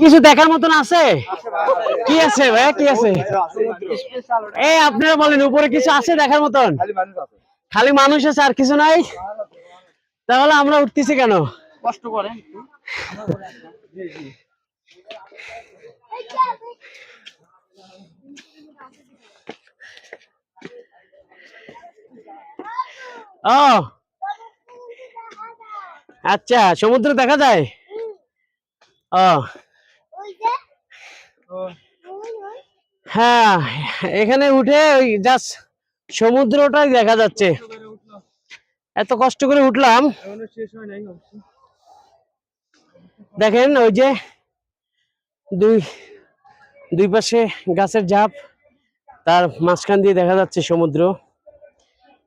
কিছু দেখার মতন আছে? কি আছে কি আছে? এই আপনারা বলেন উপরে কিছু আছে দেখার মতন? খালি মানুষ আছে আর কিছু নাই? তাহলে আমরা উঠতেছি কেন? কষ্ট করেন ও। আচ্ছা সমুদ্র দেখা যায়? ও। হ্যাঁ এখানে উঠে ওই জাস্ট সমুদ্রটাই দেখা যাচ্ছে। এত কষ্ট করে উঠলাম। দেখেন ওই যে দুই দুই পাশে গাছের ঝাপ, তার মাঝখান দিয়ে দেখা যাচ্ছে সমুদ্র।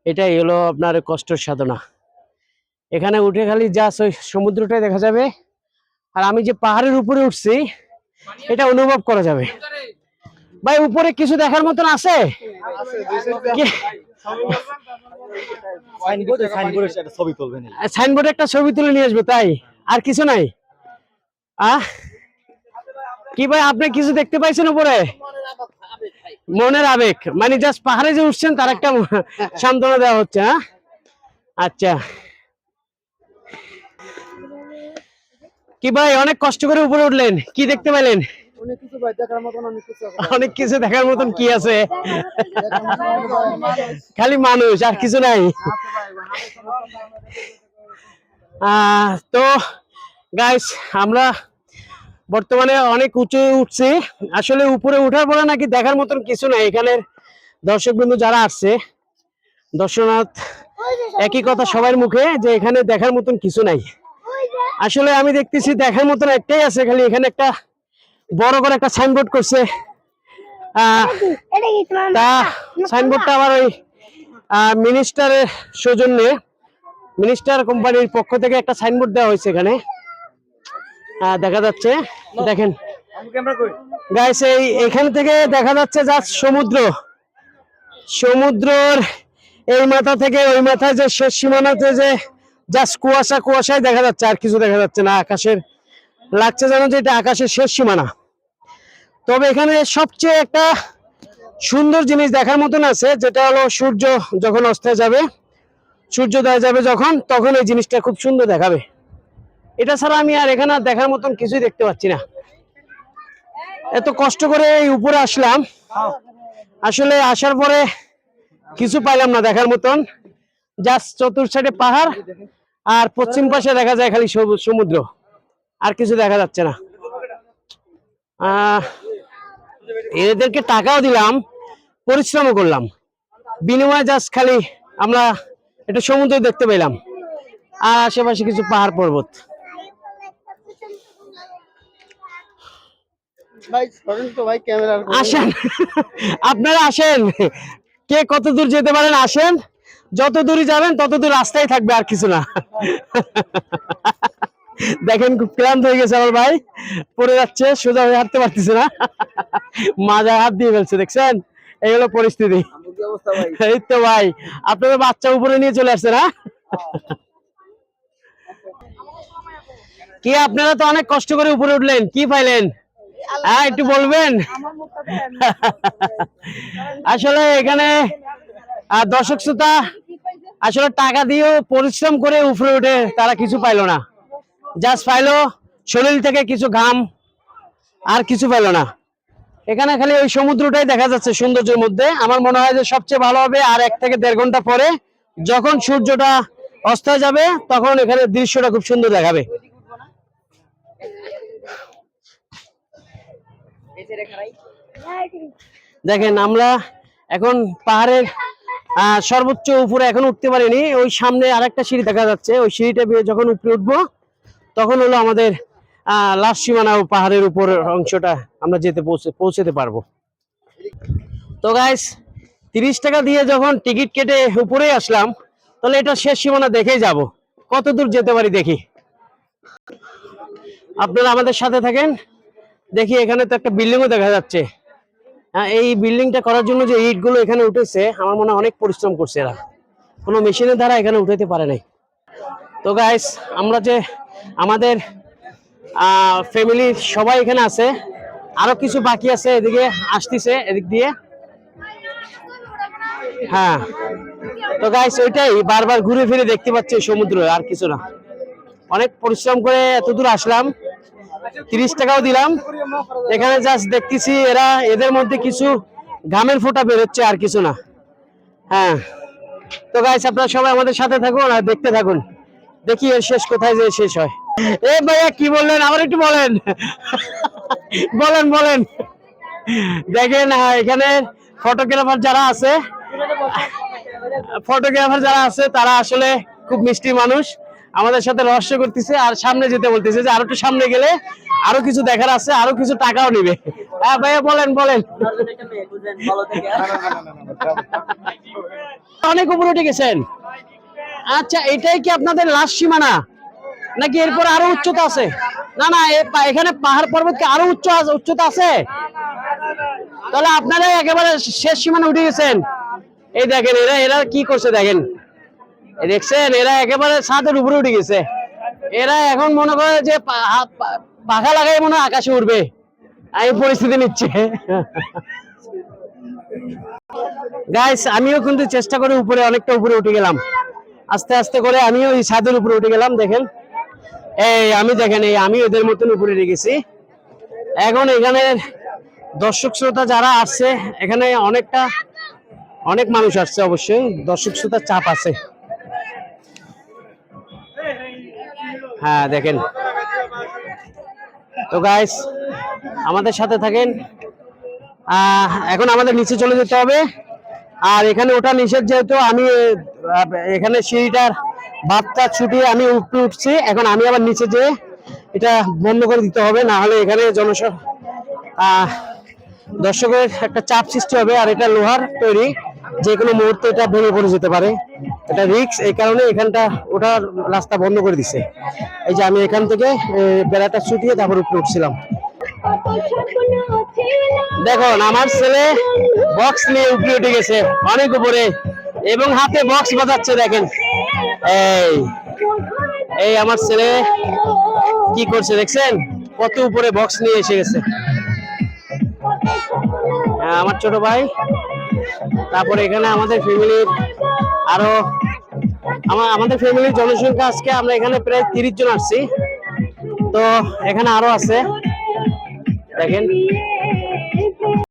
এটাই হলো আপনার কষ্টের সাধনা। এখানে উঠে খালি জাস্ট ওই সমুদ্রটাই দেখা যাবে। আর আমি যে পাহাড়ের উপরে উঠছি এটা অনুভব করা যাবে। ভাই উপরে কিছু দেখার মতন আছে? কি- সাইনবোর্ডে একটা ছবি তুলে নিয়ে আসবে তাই? আর কিছু নাই? আহ? কি ভাই আপনি কিছু দেখতে পাইছেন উপরে? মনের আবেগ। মানে জাস্ট পাহাড়ে যে উঠছেন তার একটা সান্ত্বনা দেওয়া হচ্ছে হ্যাঁ? আচ্ছা। কি ভাই অনেক কষ্ট করে উপরে উঠলেন। কি দেখতে পেলেন? অনেক কিছু দেখার মতন কি আছে? খালি মানুষ আর কিছু নাই। তো গাইস আমরা বর্তমানে অনেক উঁচু উঠছি। আসলে উপরে উঠার পরে নাকি দেখার মতন কিছু নাই। এখানের দর্শকবৃন্দ যারা আসছে দর্শনাথ একই কথা সবার মুখে যে এখানে দেখার মতন কিছু নাই। আসলে আমি দেখতেছি দেখার মতন একটাই আছে, খালি এখানে একটা বড় করে একটা সাইনবোর্ড করছে। তা ওই সৌজন্যে মিনিস্টার কোম্পানির পক্ষ থেকে একটা সাইনবোর্ড দেওয়া হয়েছে এখানে। দেখা যাচ্ছে, দেখেন। এখান থেকে দেখা যাচ্ছে যা সমুদ্র। সমুদ্রর এই মাথা থেকে ওই মাথায় যে শেষ সীমানাতে যে জাস্ট কুয়াশা কুয়াশায় দেখা যাচ্ছে, আর কিছু দেখা যাচ্ছে না আকাশের। লাগছে যেন যে এটা আকাশের শেষ সীমানা। তবে এখানে সবচেয়ে একটা সুন্দর জিনিস দেখার মতন আছে, যেটা হলো সূর্য যখন অস্তে যাবে, সূর্যোদয় যাবে যখন, তখন এই জিনিসটা খুব সুন্দর দেখাবে। এটা ছাড়া আমি আর এখানে দেখার মতন কিছুই দেখতে পাচ্ছি না। এত কষ্ট করে এই উপরে আসলাম। আসলে আসার পরে কিছু পাইলাম না দেখার মতন। জাস্ট চতুর সাইডে পাহাড় আর পশ্চিম পাশে দেখা যায় খালি সবুজ সমুদ্র। আর কিছু দেখা যাচ্ছে না। এদেরকে টাকাও দিলাম পরিশ্রমও করলাম। বিনিময়ে জাস্ট খালি আমরা একটা সমুদ্র দেখতে পেলাম। আর আশেপাশে কিছু পাহাড় পর্বত। আসেন। আপনারা আসেন। কে কত দূর যেতে পারেন আসেন। যত দূরই যাবেন তত দূর রাস্তায় থাকবে আর কিছু না। দেখেন খুব ক্লান্ত হয়ে গেছে আমার ভাই। পড়ে যাচ্ছে সোজা হয়ে হাঁটতে পারতেছে না। মাজায় হাত দিয়ে ফেলছে দেখছেন? এই হলো পরিস্থিতি। কি অবস্থা ভাই? এই তো ভাই আপনাদের বাচ্চা উপরে নিয়ে চলে আসছে না? কি আপনারা তো অনেক কষ্ট করে উপরে উঠলেন কি পাইলেন? হ্যাঁ একটু বলবেন? আসলে এখানে দর্শক শ্রোতা, আসলে টাকা দিয়েও পরিশ্রম করে উপরে উঠে তারা কিছু পাইলো না। জাস্ট পাইলো শরীর থেকে কিছু ঘাম, আর কিছু পাইলো না। এখানে খালি ওই সমুদ্রটাই দেখা যাচ্ছে সৌন্দর্যের মধ্যে। আমার মনে হয় যে সবচেয়ে ভালো হবে আর এক থেকে দেড় ঘণ্টা পরে যখন সূর্যটা অস্ত যাবে, তখন এখানে দৃশ্যটা খুব সুন্দর দেখাবে। দেখেন, আমরা এখন পাহাড়ের সর্বোচ্চ উপরে এখন উঠতে পারিনি। ওই সামনে আরেকটা সিঁড়ি দেখা যাচ্ছে। ওই সিঁড়িটা যখন উপরে উঠবো, তখন হলো আমাদের লাস্ট সীমানা পাহাড়ের উপর অংশটা আমরা যেতে পৌঁছে পৌঁছতে পারব। তো গাইস তিরিশ টাকা দিয়ে যখন টিকিট কেটে উপরে আসলাম, তাহলে এটা শেষ সীমানা দেখেই যাব। কত দূর যেতে পারি দেখি। আপনারা আমাদের সাথে থাকেন। দেখি এখানে তো একটা বিল্ডিংও দেখা যাচ্ছে। এই বিল্ডিংটা করার জন্য যে ইটগুলো এখানে উঠেছে, আমার মনে অনেক পরিশ্রম করছে এরা। কোনো মেশিনের দ্বারা এখানে উঠাতে পারে নাই। তো গাইস আমরা যে আমাদের ফ্যামিলির সবাই এখানে আছে, আরও কিছু বাকি আছে এদিকে আসতেছে, এদিক দিয়ে। হ্যাঁ। তো গাইস ওইটাই, বারবার ঘুরে ফিরে দেখতে পাচ্ছি সমুদ্র, আর কিছু না। অনেক পরিশ্রম করে এত দূর আসলাম। তিরিশ টাকাও দিলাম। এখানে জাস্ট দেখতেছি এরা এদের মধ্যে কিছু ঘামের ফোঁটা বেরোচ্ছে আর কিছু না। হ্যাঁ। তো গাইস আপনারা সবাই আমাদের সাথে থাকুন আর দেখতে থাকুন। দেখি এর শেষ কোথায় যে শেষ হয়। এ ভাইয়া কি বললেন? আবার একটু বলেন। বলেন বলেন। দেখেন হ্যাঁ, এখানে ফটোগ্রাফার যারা আছে ফটোগ্রাফার যারা আছে তারা আসলে খুব মিষ্টি মানুষ। আমাদের সাথে রহস্য করতেছে আর সামনে যেতে বলতেছে যে আরও একটু সামনে গেলে আরও কিছু দেখার আছে, আরও কিছু টাকাও নিবে। হ্যাঁ ভাইয়া বলেন বলেন। অনেক উপরে উঠে গেছেন। আচ্ছা এটাই কি আপনাদের লাস্ট সীমানা? নাকি এরপর আরও উচ্চতা আছে? না না এখানে পাহাড় পর্বত কি আরও উচ্চ উচ্চতা আছে? তাহলে আপনারা একেবারে শেষ সীমানা উঠে গেছেন। এই দেখেন, এরা এরা কি করছে দেখেন। দেখছেন, এরা একেবারে ছাদের উপরে উঠে গেছে। এরা এখন মনে করে যে পাখা লাগাই মনে আকাশে উঠবে এই পরিস্থিতি নিচ্ছে। গাইস আমিও কিন্তু চেষ্টা করে উপরে, অনেকটা উপরে উঠে গেলাম। আস্তে আস্তে করে আমিও এই ছাদের উপরে উঠে গেলাম, দেখেন। এই, আমি দেখেন, এই, আমি ওদের মতন উপরে রেখেছি এখন এখানে দর্শক শ্রোতা যারা আসছে, এখানে অনেকটা, অনেক মানুষ আসছে অবশ্যই। দর্শক শ্রোতার চাপ আছে। হ্যাঁ দেখেন। তো গাইস আমাদের সাথে থাকেন। এখন আমাদের নিচে চলে যেতে হবে। আর এখানে ওঠা নিষেধ যেহেতু, আমি এখানে সিঁড়িটার বাচ্চা ছুটিয়ে আমি উপরে উঠছি। এখন আমি আবার নিচে যেয়ে এটা বন্ধ করে দিতে হবে, না হলে এখানে জনস দর্শকের একটা চাপ সৃষ্টি হবে, আর এটা লোহার তৈরি। যে কোনো মুহূর্তে এটা ভেঙে পড়ে যেতে পারে। এটা রিক্স এই কারণে এখানটা ওঠার রাস্তা বন্ধ করে দিছে। এই যে আমি এখান থেকে বেড়াটা ছুটিয়ে তারপর উপরে উঠছিলাম। দেখুন আমার ছেলে বক্স নিয়ে উপরে উঠে গেছে অনেক উপরে এবং হাতে বক্স বাজাচ্ছে দেখেন। এই এই আমার ছেলে কি করছে দেখছেন? কত উপরে বক্স নিয়ে এসে গেছে। হ্যাঁ, আমার ছোট ভাই তারপরে এখানে আমাদের ফ্যামিলির আরও আমার আমাদের ফ্যামিলির জনসংখ্যা আজকে আমরা এখানে প্রায় তিরিশ জন আসছি। তো এখানে আরও আছে। দেখেন।